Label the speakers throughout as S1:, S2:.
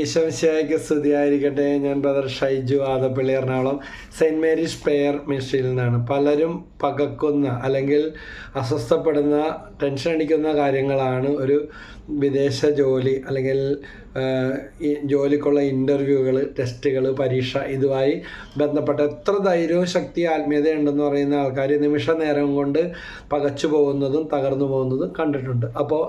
S1: ഈശോമിശിയായിക്ക് സ്തുതിയായിരിക്കട്ടെ. ഞാൻ brother Shaiju Adappally Ernakulam saint Mary's pair മിഷനിൽ നിന്നാണ്. പലരും പകക്കുന്ന അല്ലെങ്കിൽ അസ്വസ്ഥപ്പെടുന്ന ടെൻഷൻ അടിക്കുന്ന കാര്യങ്ങളാണ് ഒരു വിദേശ ജോലി അല്ലെങ്കിൽ ജോലിക്കുള്ള ഇന്റർവ്യൂകൾ ടെസ്റ്റുകൾ പരീക്ഷ ഇതുമായി ബന്ധപ്പെട്ട എത്ര ധൈര്യവും ശക്തി ആത്മീയതയുണ്ടെന്ന് പറയുന്ന ആൾക്കാർ നിമിഷ നേരം കൊണ്ട് പകച്ചു പോകുന്നതും തകർന്നു പോകുന്നതും കണ്ടിട്ടുണ്ട്. അപ്പോൾ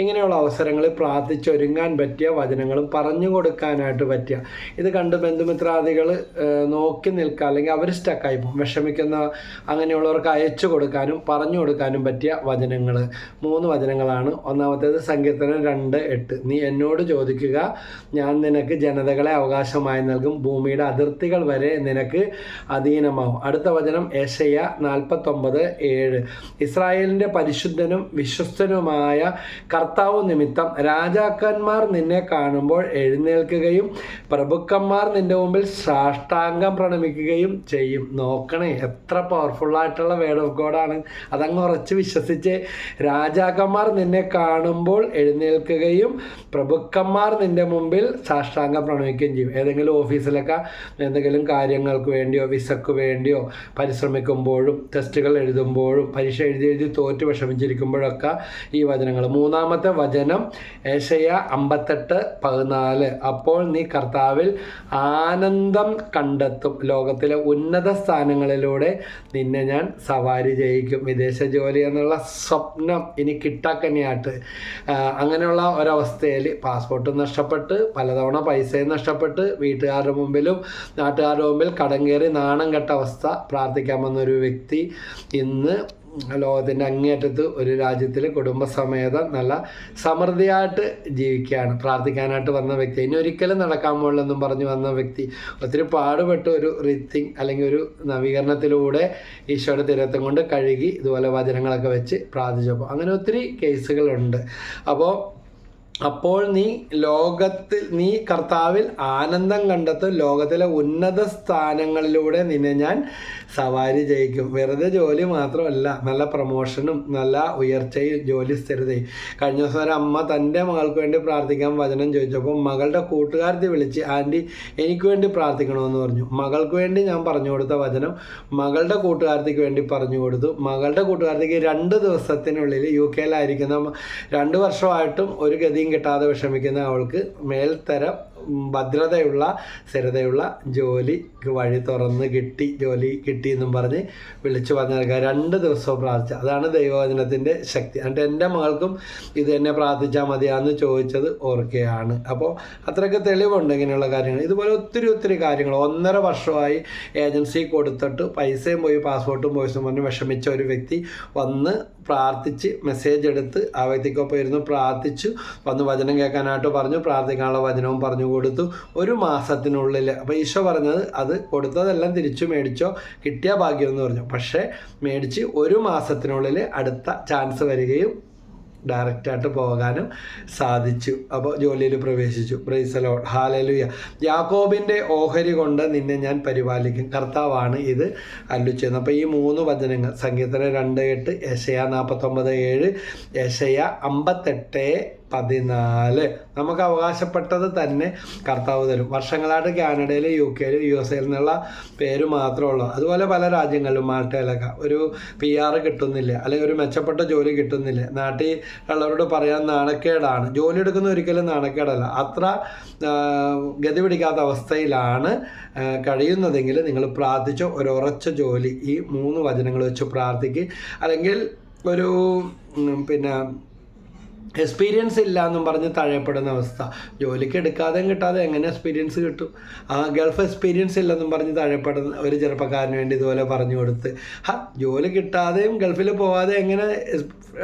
S1: ഇങ്ങനെയുള്ള അവസരങ്ങളിൽ പ്രാർത്ഥിച്ചൊരുങ്ങാൻ പറ്റിയ വചനങ്ങളും പറഞ്ഞു കൊടുക്കാനായിട്ട് പറ്റുക. ഇത് കണ്ട് ബന്ധുമിത്രാദികൾ നോക്കി നിൽക്കുക. അല്ലെങ്കിൽ അവർ സ്റ്റക്കായി പോകും. വിഷമിക്കുന്ന അങ്ങനെയുള്ളവർക്ക് അയച്ചു കൊടുക്കാനും പറഞ്ഞു കൊടുക്കാനും പറ്റിയ വചനങ്ങൾ മൂന്ന് വചനങ്ങളാണ്. ഒന്നാമത്തേത് സങ്കീർത്തനം രണ്ട് എട്ട്. നീ എന്നോട് ചോദിക്കുക ഞാൻ നിനക്ക് ജനതകളെ അവകാശമായി നൽകും. ഭൂമിയുടെ അതിർത്തികൾ വരെ നിനക്ക് അധീനമാവും. അടുത്ത വചനം ഏഷയ നാൽപ്പത്തൊമ്പത് ഏഴ്. ഇസ്രായേലിന്റെ പരിശുദ്ധനും വിശ്വസ്തനുമായ കർത്താവ് നിമിത്തം രാജാക്കന്മാർ നിന്നെ കാണുമ്പോൾ എഴുന്നേൽക്കുകയും പ്രഭുക്കന്മാർ നിന്റെ മുമ്പിൽ സാഷ്ടാംഗം പ്രണമിക്കുകയും ചെയ്യും. നോക്കണേ എത്ര പവർഫുള്ളായിട്ടുള്ള വേർഡ് ഓഫ് ഗോഡാണ് അതങ്ങ് ഉറച്ച് വിശ്വസിച്ച് രാജാക്കന്മാർ നിന്നെ കാണുമ്പോൾ എഴുന്നേൽക്കുകയും പ്രഭുക്കന്മാർ നിന്റെ മുമ്പിൽ സാഷ്ടാംഗം പ്രണമിക്കുകയും ചെയ്യും. ഏതെങ്കിലും ഓഫീസിലൊക്കെ എന്തെങ്കിലും കാര്യങ്ങൾക്ക് വേണ്ടിയോ വിസക്ക് വേണ്ടിയോ പരിശ്രമിക്കുമ്പോഴും ടെസ്റ്റുകൾ എഴുതുമ്പോഴും പരീക്ഷ എഴുതി എഴുതി തോറ്റ് വിഷമിച്ചിരിക്കുമ്പോഴൊക്കെ ഈ വചനങ്ങൾ. മൂന്നാമത്തെ വചനം ഏഷയ അമ്പത്തെട്ട് പതിനാല്. അപ്പോൾ നീ കർത്താവിൽ ആനന്ദം കണ്ടെത്തും. ലോകത്തിലെ ഉന്നത സ്ഥാനങ്ങളിലൂടെ നിന്നെ ഞാൻ സവാരി ചെയ്യിക്കും. വിദേശ ജോലി എന്നുള്ള സ്വപ്നം ഇനി കിട്ടാക്കന്നെയായിട്ട് ആ, അങ്ങനെയുള്ള ഒരവസ്ഥയിൽ പാസ്പോർട്ട് നഷ്ടപ്പെട്ട് പലതവണ പൈസയും നഷ്ടപ്പെട്ട് വീട്ടുകാരുടെ മുമ്പിലും നാട്ടുകാരുടെ മുമ്പിൽ കടം കയറി നാണം കെട്ട അവസ്ഥ പ്രാർത്ഥിക്കാൻ വന്നൊരു വ്യക്തി ഇന്ന് ലോകത്തിന്റെ അങ്ങേയറ്റത്ത് ഒരു രാജ്യത്തിൽ കുടുംബസമേതം നല്ല സമൃദ്ധിയായിട്ട് ജീവിക്കുകയാണ്. പ്രാർത്ഥിക്കാനായിട്ട് വന്ന വ്യക്തി. ഇനി ഒരിക്കലും നടക്കാൻ പോലെന്നും പറഞ്ഞു വന്ന വ്യക്തി ഒത്തിരി പാടുപെട്ട് ഒരു റിത്തിങ് അല്ലെങ്കിൽ ഒരു നവീകരണത്തിലൂടെ ഈശോയുടെ തിരത്തം കൊണ്ട് കഴുകി ഇതുപോലെ വചനങ്ങളൊക്കെ വെച്ച് പ്രാർത്ഥിച്ചപ്പോൾ അങ്ങനെ ഒത്തിരി കേസുകളുണ്ട്. അപ്പോൾ അപ്പോൾ നീ ലോകത്തിൽ നീ കർത്താവിൽ ആനന്ദം കണ്ടെത്തും. ലോകത്തിലെ ഉന്നത സ്ഥാനങ്ങളിലൂടെ നിന്നെ ഞാൻ സവാരി ചെയ്യിക്കും വെറുതെ ജോലി മാത്രമല്ല നല്ല പ്രൊമോഷനും നല്ല ഉയർച്ചയും ജോലി സ്ഥിരതയും. കഴിഞ്ഞ ദിവസം ഒരു അമ്മ തന്റെ മകൾക്ക് വേണ്ടി പ്രാർത്ഥിക്കാൻ വചനം ചോദിച്ചപ്പോൾ മകളുടെ കൂട്ടുകാരത്തെ വിളിച്ച് ആന്റി എനിക്ക് വേണ്ടി പ്രാർത്ഥിക്കണമെന്ന് പറഞ്ഞു. മകൾക്ക് വേണ്ടി ഞാൻ പറഞ്ഞു കൊടുത്ത വചനം മകളുടെ കൂട്ടുകാരത്തേക്ക് വേണ്ടി പറഞ്ഞു കൊടുത്തു. മകളുടെ കൂട്ടുകാരത്തേക്ക് രണ്ട് ദിവസത്തിനുള്ളിൽ യു കെയിലായിരിക്കുന്ന രണ്ട് വർഷമായിട്ടും ഒരു ഗതിയും കിട്ടാതെ വിഷമിക്കുന്ന അവൾക്ക് മേൽത്തരം ഭദ്രതയുള്ള സ്ഥിരതയുള്ള ജോലിക്ക് വഴി തുറന്ന് കിട്ടി ജോലി കിട്ടി എന്നും പറഞ്ഞ് വിളിച്ചു പറഞ്ഞ രണ്ട് ദിവസവും പ്രാർത്ഥിച്ച. അതാണ് ദൈവവചനത്തിന്റെ ശക്തി. എന്നിട്ട് എന്റെ മകൾക്കും ഇത് എന്നെ പ്രാർത്ഥിച്ചാൽ മതിയാന്ന് ചോദിച്ചത് ഓർക്കുകയാണ്. അപ്പോൾ അത്രയ്ക്ക് തെളിവുണ്ട് ഇങ്ങനെയുള്ള കാര്യങ്ങൾ. ഇതുപോലെ ഒത്തിരി ഒത്തിരി കാര്യങ്ങൾ. ഒന്നര വർഷമായി ഏജൻസി കൊടുത്തിട്ട് പൈസയും പോയി പാസ്പോർട്ടും പോയിസും പറഞ്ഞ് വിഷമിച്ച ഒരു വ്യക്തി വന്ന് പ്രാർത്ഥിച്ച് മെസ്സേജ് എടുത്ത് ആ വ്യക്തിക്കൊപ്പം ഇരുന്ന് പ്രാർത്ഥിച്ചു വന്ന് വചനം കേൾക്കാനായിട്ട് പറഞ്ഞു പ്രാർത്ഥിക്കാനുള്ള വചനവും പറഞ്ഞു. കൊടുത്തു. ഒരു മാസത്തിനുള്ളിൽ. അപ്പോൾ ഈശോ പറഞ്ഞത് അത് കൊടുത്തതെല്ലാം തിരിച്ചു മേടിച്ചോ കിട്ടിയ ഭാഗ്യം എന്ന് പറഞ്ഞു. പക്ഷേ മേടിച്ച് ഒരു മാസത്തിനുള്ളിൽ അടുത്ത ചാൻസ് വരികയും ഡയറക്റ്റായിട്ട് പോകാനും സാധിച്ചു. അപ്പോൾ ജോലിയിൽ പ്രവേശിച്ചു. ബ്രൈസലോ ഹാലലുയ യാക്കോബിന്റെ ഓഹരി കൊണ്ട് നിന്നെ ഞാൻ പരിപാലിക്കും. കർത്താവാണ് ഇത് അല്ലുച്ചത് അപ്പോൾ ഈ മൂന്ന് വചനങ്ങൾ സംഗീതത്തിന് രണ്ട് എട്ട് യശയ നാൽപ്പത്തൊമ്പത് ഏഴ് യശയ അമ്പത്തെട്ട് പതിനാല്. നമുക്ക് അവകാശപ്പെട്ടത് തന്നെ കർത്താവ് തരും. വർഷങ്ങളായിട്ട് കാനഡയിൽ യു കെയിൽ യു എസ് എയിൽ നിന്നുള്ള പേര് മാത്രമേ ഉള്ളൂ. അതുപോലെ പല രാജ്യങ്ങളിലും മാർട്ടയിലൊക്കെ ഒരു പി ആർ കിട്ടുന്നില്ല അല്ലെങ്കിൽ ഒരു മെച്ചപ്പെട്ട ജോലി കിട്ടുന്നില്ല. നാട്ടിൽ ഉള്ളവരോട് പറയാൻ നാണക്കേടാണ്. ജോലി എടുക്കുന്ന ഒരിക്കലും നാണക്കേടല്ല. അത്ര ഗതി പിടിക്കാത്ത അവസ്ഥയിലാണ് കഴിയുന്നതെങ്കിൽ നിങ്ങൾ പ്രാർത്ഥിച്ച് ഒരു ഉറച്ച ജോലി ഈ മൂന്ന് വചനങ്ങൾ വെച്ച് പ്രാർത്ഥിക്കുക അല്ലെങ്കിൽ ഒരു പിന്നെ എക്സ്പീരിയൻസ് ഇല്ല എന്നും പറഞ്ഞ് തഴയപ്പെടുന്ന അവസ്ഥ. ജോലിക്ക് എടുക്കാതെയും കിട്ടാതെ എങ്ങനെ എക്സ്പീരിയൻസ് കിട്ടും? ആ ഗൾഫ് എക്സ്പീരിയൻസ് ഇല്ലെന്നും പറഞ്ഞ് തഴയപ്പെടുന്ന ഒരു ചെറുപ്പക്കാരന് വേണ്ടി ഇതുപോലെ പറഞ്ഞു കൊടുത്ത്. ഹ ജോലി കിട്ടാതെയും ഗൾഫിൽ പോവാതെ എങ്ങനെ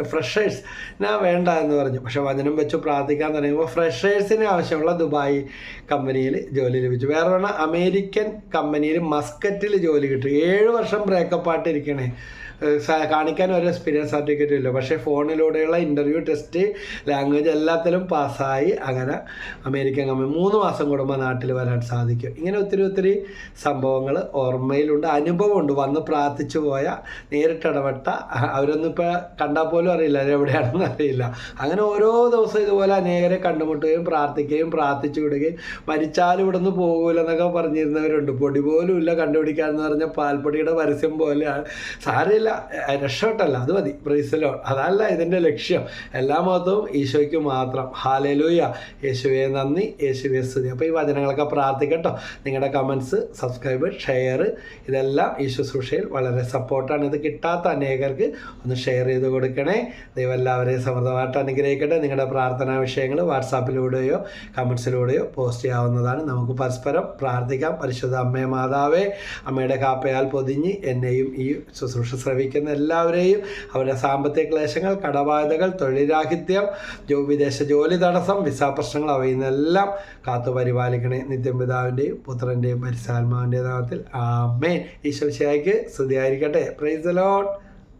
S1: ഫ്രഷേഴ്സ് ഞാൻ വേണ്ട എന്ന് പറഞ്ഞു. പക്ഷെ വചനം വെച്ച് പ്രാർത്ഥിക്കാൻ തുടങ്ങിയപ്പോൾ ഫ്രഷേഴ്സിന് ആവശ്യമുള്ള ദുബായി കമ്പനിയിൽ ജോലി ലഭിച്ചു. വേറെ പറഞ്ഞാൽ അമേരിക്കൻ കമ്പനിയിൽ മസ്കറ്റിൽ ജോലി കിട്ടും. ഏഴ് വർഷം ബ്രേക്കപ്പ് ആയിട്ട് ഇരിക്കണേ ഏഹ് സ- കാണിക്കാൻ ഒരു എക്സ്പീരിയൻസ് സർട്ടിഫിക്കറ്റ് ഇല്ല. പക്ഷേ ഫോണിലൂടെയുള്ള ഇന്റർവ്യൂ ടെസ്റ്റ് ലാംഗ്വേജ് എല്ലാത്തിലും പാസ്സായി അങ്ങനെ അമേരിക്കൻ കമ്പനി മൂന്ന് മാസം കൂടുമ്പോൾ നാട്ടിൽ വരാൻ സാധിക്കും. ഇങ്ങനെ ഒത്തിരി ഒത്തിരി സംഭവങ്ങൾ ഓർമ്മയിലുണ്ട് അനുഭവമുണ്ട്. വന്ന് പ്രാർത്ഥിച്ചു പോയ നേരിട്ടിടപെട്ട അവരൊന്നും ഇപ്പോൾ കണ്ടാൽ പോലും അറിയില്ല അവരെവിടെയാണെന്ന് അറിയില്ല. അങ്ങനെ ഓരോ ദിവസം ഇതുപോലെ അനേകരെ കണ്ടുമുട്ടുകയും പ്രാർത്ഥിക്കുകയും പ്രാർത്ഥിച്ചു വിടുകയും മരിച്ചാലും ഇവിടെ നിന്ന് പോകൂലെന്നൊക്കെ പറഞ്ഞിരുന്നവരുണ്ട്. പൊടി പോലും ഇല്ല കണ്ടുപിടിക്കാന്ന് പറഞ്ഞ പാൽപ്പൊടിയുടെ പരസ്യം പോലെയാണ്. സാരമില്ല. ഏഹ് രക്ഷപ്പെട്ടല്ല അത് മതി. പ്രൈസലോ അതല്ല ഇതിന്റെ ലക്ഷ്യം. എല്ലാ മതവും ഈശോയ്ക്ക് മാത്രം. ഹാലലൂയ യേശുവെ നന്ദി. യേശുവെ സ്തുതി. അപ്പോൾ ഈ വചനങ്ങളൊക്കെ പ്രാർത്ഥിക്കട്ടോ. നിങ്ങളുടെ കമൻസ് സബ്സ്ക്രൈബ് ഷെയർ ഇതെല്ലാം ഈശോ സുഷയിൽ വളരെ സപ്പോർട്ടാണ് ഇത് കിട്ടാത്ത അനേകർക്ക് ഒന്ന് ഷെയർ ചെയ്ത് കൊടുക്കണേ. ദൈവം എല്ലാവരെയും സമൃദ്ധമായിട്ട് അനുഗ്രഹിക്കട്ടെ. നിങ്ങളുടെ പ്രാർത്ഥനാ വിഷയങ്ങൾ വാട്സാപ്പിലൂടെയോ കമൻസിലൂടെയോ പോസ്റ്റ് ചെയ്യാവുന്നതാണ്. നമുക്ക് പരസ്പരം പ്രാർത്ഥിക്കാം. പരിശുദ്ധ അമ്മേ മാതാവേ അമ്മയുടെ കാപ്പയാൽ പൊതിഞ്ഞ് എന്നെയും ഈ ശുശ്രൂഷ ശ്രവിക്കുന്ന എല്ലാവരെയും അവരുടെ സാമ്പത്തിക ക്ലേശങ്ങൾ കടബാധ്യതകൾ ജോ വിദേശ ജോലി തടസ്സം വിസ പ്രശ്നങ്ങൾ അവയിൽ കാത്തു പരിപാലിക്കണേ. നിത്യം പിതാവിന്റെയും പുത്രന്റെയും പരിസാത്മാവിന്റെ നാമത്തിൽ ആമേൻ. ഈശോശിയായിക്ക് സ്തുതിയായിരിക്കട്ടെ. Price load